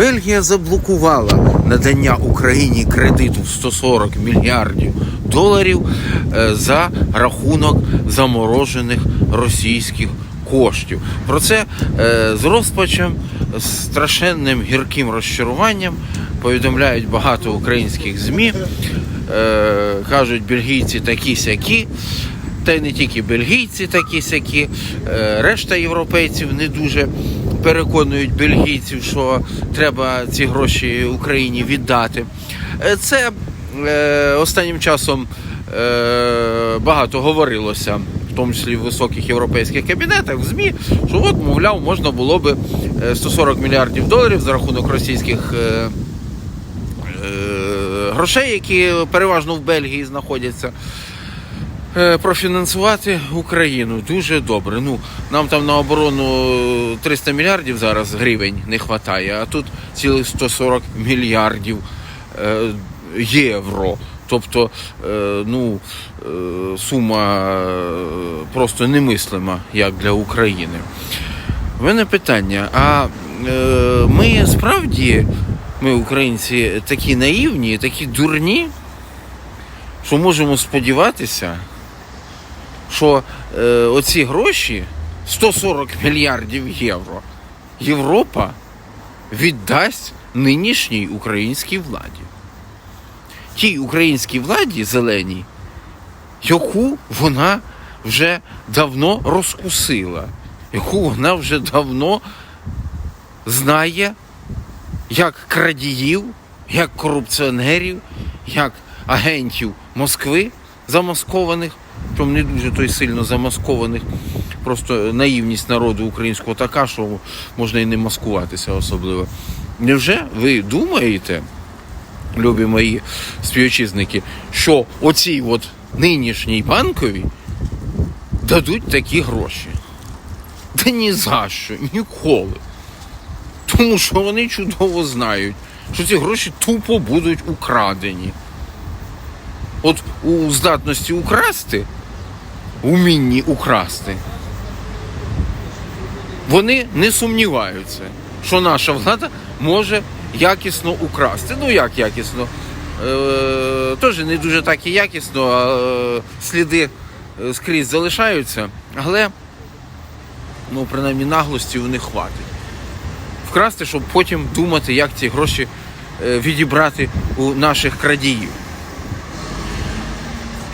Бельгія заблокувала надання Україні кредиту в 140 мільярдів доларів е, за рахунок заморожених російських коштів. Про це е, з розпачем, страшенним гірким розчаруванням повідомляють багато українських ЗМІ. Е, Кажуть, бельгійці такі сякі. Та й не тільки бельгійці такі сякі, решта європейців не дуже переконують бельгійців, що треба ці гроші Україні віддати. Е, Це е, останнім часом е, багато говорилося, в тому числі в високих європейських кабінетах, в ЗМІ, що от, мовляв, можна було би е, 140 мільярдів доларів за рахунок російських. е, Грошей, які переважно в Бельгії знаходяться, профінансувати Україну дуже добре. Ну нам там на оборону 300 мільярдів зараз гривень не вистачає, а тут цілих 140 мільярдів е, євро. Тобто, е, ну е, сума е, просто немислима як для України. У мене питання: а е, ми справді, ми, українці, такі наївні, такі дурні, що можемо сподіватися, що е, оці гроші 140 мільярдів євро Європа віддасть нинішній українській владі. Тій українській владі зеленій, яку вона вже давно розкусила, яку вона вже давно знає як крадіїв, як корупціонерів, як агентів Москви замаскованих, причому не дуже той сильно замаскованих. Просто наївність народу українського така, що можна і не маскуватися особливо. Невже ви думаєте, любі мої співвітчизники, що оцій от нинішній банковій дадуть такі гроші? Та ні за що, ніколи. Тому що вони чудово знають, що ці гроші тупо будуть украдені. От у здатності украсти, умінні украсти, вони не сумніваються, що наша влада може якісно украсти. Ну як якісно? Е, Теж не дуже так і якісно, е, сліди е, скрізь залишаються, але ну, принаймні наглості у них хватить вкрасти, щоб потім думати, як ці гроші е, відібрати у наших крадіїв.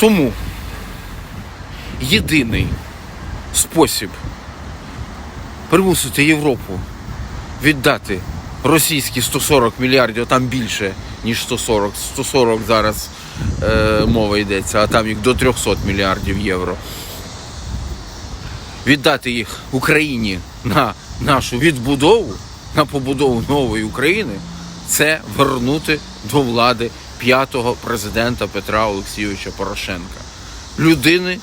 Тому єдиний спосіб примусити Європу віддати російські 140 мільярдів, а там більше, ніж 140, 140 зараз е, мова йдеться, а там їх до 300 мільярдів євро. Віддати їх Україні на нашу відбудову, на побудову нової України, це вернути до влади п'ятого президента Петра Олексійовича Порошенка. Людини,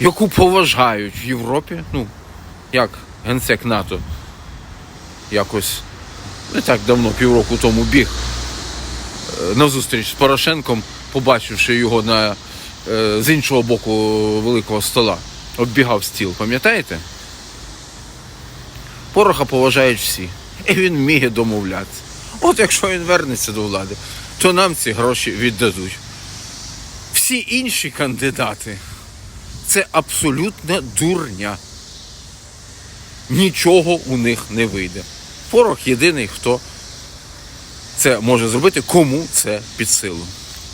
яку поважають в Європі, ну, як генсек НАТО якось не так давно, півроку тому біг е, на зустріч з Порошенком, побачивши його на, е, з іншого боку великого стола, оббігав стіл, пам'ятаєте? Пороха поважають всі. І він вміє домовлятися. От якщо він вернеться до влади, то нам ці гроші віддадуть. Всі інші кандидати це абсолютна дурня. Нічого у них не вийде. Порох єдиний, хто це може зробити, кому це під силу.